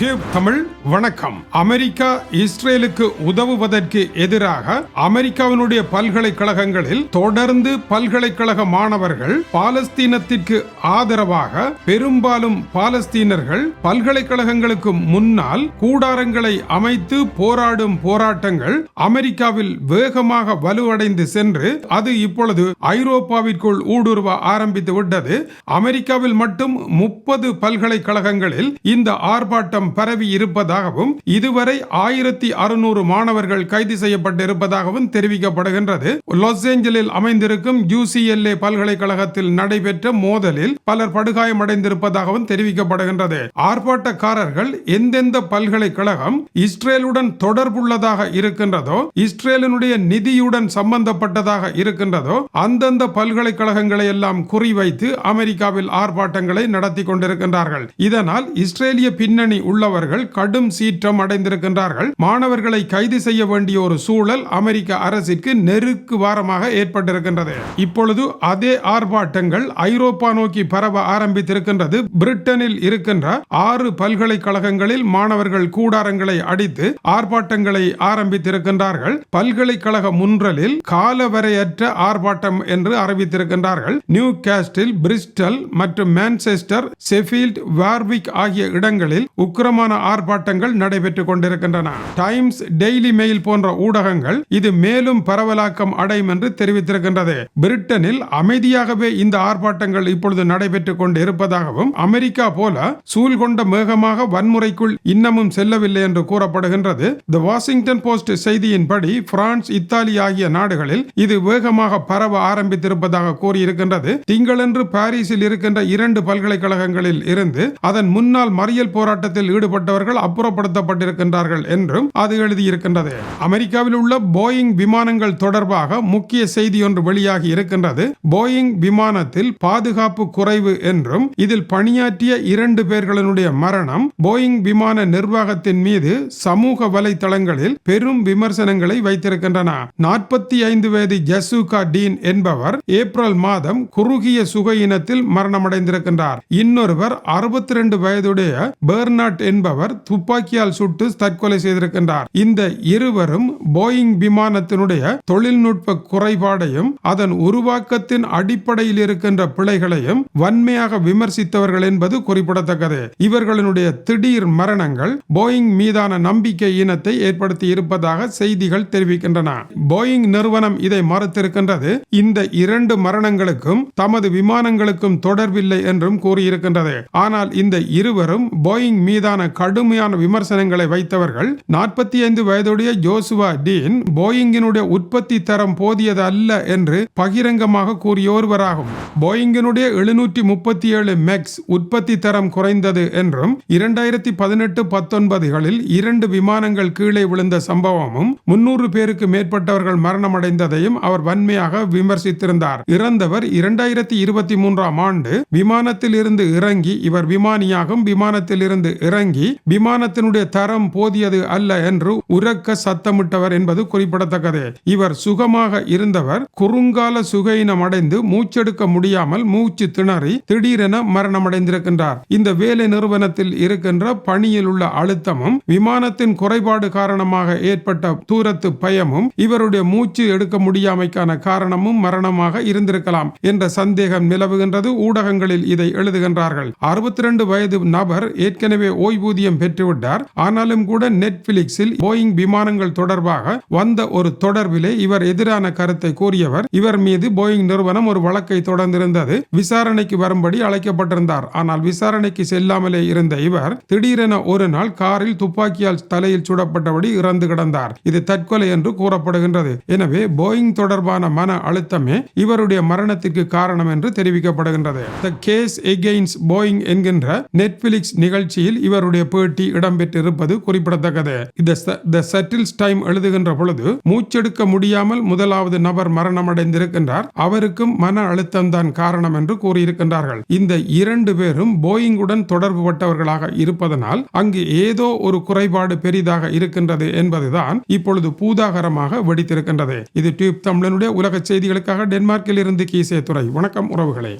Tube Tamil வணக்கம். America இஸ்ரேலுக்கு உதவுவதற்கு எதிராக அமெரிக்காவினுடைய பல்கலைக்கழகங்களில் தொடர்ந்து பல்கலைக்கழக மாணவர்கள் பாலஸ்தீனத்திற்கு ஆதரவாக பெரும்பாலும் பாலஸ்தீனர்கள் பல்கலைக்கழகங்களுக்கு முன்னால் கூடாரங்களை அமைத்து போராடும் போராட்டங்கள் அமெரிக்காவில் வேகமாக வலுவடைந்து சென்று அது இப்பொழுது ஐரோப்பாவிற்குள் ஊடுருவ ஆரம்பித்து விட்டது. அமெரிக்காவில் மட்டும் முப்பது பல்கலைக்கழகங்களில் இந்த ஆர்ப்பாட்டம் பரவி இருப்பதாகவும் இதுவரை ஆயிரத்தி அறுநூறு மாணவர்கள் கைது செய்யப்பட்டிருப்பதாகவும் தெரிவிக்கப்படுகின்றது. லாஸ் ஏஞ்சலில் அமைந்திருக்கும் யூசிஎல்ஏ பல்கலைக்கழகத்தில் நடைபெற்ற மோதலில் பலர் படுகாயமடைந்திருப்பதாகவும் தெரிவிக்கப்படுகின்றது. ஆர்ப்பாட்டக்காரர்கள் எந்தெந்த பல்கலைக்கழகம் இஸ்ரேலுடன் தொடர்புள்ளதாக இருக்கின்றதோ இஸ்ரேலினுடைய நிதியுடன் சம்பந்தப்பட்டதாக இருக்கின்றதோ அந்தந்த பல்கலைக்கழகங்களை எல்லாம் குறிவைத்து அமெரிக்காவில் ஆர்ப்பாட்டங்களை நடத்தி கொண்டிருக்கின்றார்கள். இதனால் இஸ்ரேலிய பின்னணி உள்ளவர்கள் கடும் சீற்றம் அடைந்திருக்கின்றார்கள். மாணவர்களை கைது செய்ய வேண்டிய ஒரு சூழல் அமெரிக்க அரசிற்கு நெருக்கு வாரமாக ஏற்பட்டிருக்கின்றது. இப்பொழுது அதே ஆர்ப்பாட்டங்கள் ஐரோப்பா நோக்கி பரவ ஆரம்பித்திருக்கின்றது. பிரிட்டனில் இருக்கின்ற ஆறு பல்கலைக்கழகங்களில் மாணவர்கள் கூடாரங்களை அடித்து ஆர்ப்பாட்டங்களை ஆரம்பித்திருக்கின்றார்கள். பல்கலைக்கழக முன்றலில் காலவரையற்ற ஆர்ப்பாட்டம் என்று அறிவித்திருக்கின்றார்கள். நியூ காஸ்டில் பிரிஸ்டல் மற்றும் மான்செஸ்டர் செஃபீல்ட் வார்விக் ஆகிய இடங்களில் தீவிரமான ஆர்ப்பாட்டங்கள் நடைபெற்றுக் கொண்டிருக்கின்றன. டைம்ஸ் டெய்லி மெயில் போன்ற ஊடகங்கள் இது மேலும் பரவலாக்கம் அடையும் என்று தெரிவித்திருக்கின்றது. பிரிட்டனில் அமைதியாகவே இந்த ஆர்ப்பாட்டங்கள் இப்பொழுது நடைபெற்றுக் கொண்டு இருப்பதாகவும் அமெரிக்கா போல சூழ் கொண்ட மேகமாக வன்முறைக்குள் இன்னமும் செல்லவில்லை என்று கூறப்படுகின்றது. தி வாஷிங்டன் போஸ்ட் செய்தியின்படி பிரான்ஸ் இத்தாலி ஆகிய நாடுகளில் இது வேகமாக பரவ ஆரம்பித்திருப்பதாக கூறியிருக்கின்றது. திங்களன்று பாரிஸில் இருக்கின்ற இரண்டு பல்கலைக்கழகங்களில் இருந்து அதன் முன்னாள் மறியல் போராட்டத்தில் ஈடுபட்டவர்கள் அப்புறப்படுத்தப்பட்டிருக்கின்றார்கள் என்றும் அது எழுதியிருக்கின்றது. அமெரிக்காவில் உள்ள போயிங் விமானங்கள் தொடர்பாக முக்கிய செய்தி ஒன்று வெளியாகி இருக்கின்றது. போயிங் விமானத்தில் பாதுகாப்பு குறைவு என்றும் இதில் பணியாற்றிய இரண்டு பேர்களினுடைய மரணம் போயிங் விமான நிர்வாகத்தின் மீது சமூக வலைதளங்களில் பெரும் விமர்சனங்களை வைத்திருக்கின்றன. நாற்பத்தி ஐந்து வயது ஜசூகா டீன் என்பவர் ஏப்ரல் மாதம் குறுகிய சுக இனத்தில் மரணமடைந்திருக்கின்றார். இன்னொருவர் அறுபத்தி ரெண்டு வயதுடைய பெர்னாட் என்பவர் துப்பாக்கியால் சுட்டு தற்கொலை செய்திருக்கின்றார். இந்த இருவரும் போயிங் விமானத்தினுடைய தொழில்நுட்ப குறைபாடையும் அதன் உருவாக்கத்தின் அடிப்படையில் இருக்கின்ற பிழைகளையும் வன்மையாக விமர்சித்தவர்கள் என்பது குறிப்பிடத்தக்கது. இவர்களுடைய திடீர் மரணங்கள் போயிங் மீதான நம்பிக்கை இனத்தை ஏற்படுத்தி இருப்பதாக செய்திகள் தெரிவிக்கின்றன. போயிங் நிறுவனம் இதை மறுத்திருக்கின்றது. இந்த இரண்டு மரணங்களுக்கும் தமது விமானங்களுக்கும் தொடர்பில்லை என்றும் கூறியிருக்கின்றது. ஆனால் இந்த இருவரும் போயிங் மீதான மீதான கடுமையான விமர்சனங்களை வைத்தவர்கள் நாற்பத்தி ஐந்து வயதுடைய ஜோசுவா டீன் போயிங்கினுடைய உற்பத்தி தரம் போதியது அல்ல என்று பகிரங்கமாக கூறிய ஒருவராகும் போயிங்கினுடைய எழுநூற்றி முப்பத்தி ஏழு மெக்ஸ் உற்பத்தி தரம் குறைந்தது என்றும் இரண்டாயிரத்தி பதினெட்டு பத்தொன்பதுகளில் இரண்டு விமானங்கள் கீழே விழுந்த சம்பவமும் முன்னூறு பேருக்கு மேற்பட்டவர்கள் மரணமடைந்ததையும் அவர் வன்மையாக விமர்சித்திருந்தார். இறந்தவர் இரண்டாயிரத்தி இருபத்தி மூன்றாம் ஆண்டு விமானத்தில் இருந்து இறங்கி இவர் விமானியாகும் விமானத்தில் இருந்து இறங்கி விமானத்தினுடைய தரம் போதியது அல்ல என்று உரக்க சத்தமிட்டவர் என்பது குறிப்பிடத்தக்கது. இவர் சுகமாக இருந்தவர் குறுங்கால சுகையினம் அடைந்து மூச்செடுக்க முடியாமல் மூச்சு திணறி திடீரென மரணமடைந்திருக்கின்றார். இந்த வேலை நிறுவனத்தில் இருக்கின்ற பணியில் உள்ள அழுத்தமும் விமானத்தின் குறைபாடு காரணமாக ஏற்பட்ட தூரத்து பயமும் இவருடைய மூச்சு எடுக்க முடியாமைக்கான காரணமும் மரணமாக இருந்திருக்கலாம் என்ற சந்தேகம் நிலவுகின்றது. ஊடகங்களில் இதை எழுதுகின்றார்கள். அறுபத்தி ரெண்டு வயது நபர் ஏற்கனவே ஓய்வூதியம் பெற்றுவிட்டார். ஆனாலும் கூட நெட்ஃபிளிக்ஸில் போயிங் விமானங்கள் தொடர்பாக வந்த ஒரு தொடர்பிலே இவர் எதிரான கருத்தை கூறியவர். இவர் மீது போயிங் நிறுவனம் ஒரு வழக்கை தொடர்ந்திருந்தது. விசாரணைக்கு வரும்படி அழைக்கப்பட்டிருந்தார். ஆனால் விசாரணைக்கு செல்லாமலே இருந்த இவர் திடீரென ஒரு நாள் காரில் துப்பாக்கியால் தலையில் சுடப்பட்டபடி இறந்து கிடந்தார். இது தற்கொலை என்று கூறப்படுகின்றது. எனவே போயிங் தொடர்பான மன அழுத்தமே இவருடைய மரணத்திற்கு காரணம் என்று தெரிவிக்கப்படுகின்றது. த கேஸ் எகெயின்ஸ் போயிங் என்கின்ற நெட்ஃபிளிக்ஸ் நிகழ்ச்சியில் இவர் இவருடைய பேட்டி இடம்பெற்றிருப்பது குறிப்பிடத்தக்கது. த செட்டில்ஸ் டைம் எழுதுகின்ற பொழுது மூச்செடுக்க முடியாமல் முதலாவது நபர் மரணமடைந்திருக்கின்றார். அவருக்கும் மன அழுத்தம் தான் காரணம் என்று கூறியிருக்கின்றார்கள். இந்த இரண்டு பேரும் போயிங்குடன் தொடர்பு பட்டவர்களாக இருப்பதனால் அங்கு ஏதோ ஒரு குறைபாடு பெரிதாக இருக்கின்றது என்பதுதான் இப்பொழுது பூதாகரமாக வெடித்திருக்கின்றது. இது டியூப் தமிழனுடைய உலக செய்திகளுக்காக டென்மார்க்கில் இருந்து கீசே துறை வணக்கம் உறவுகளே.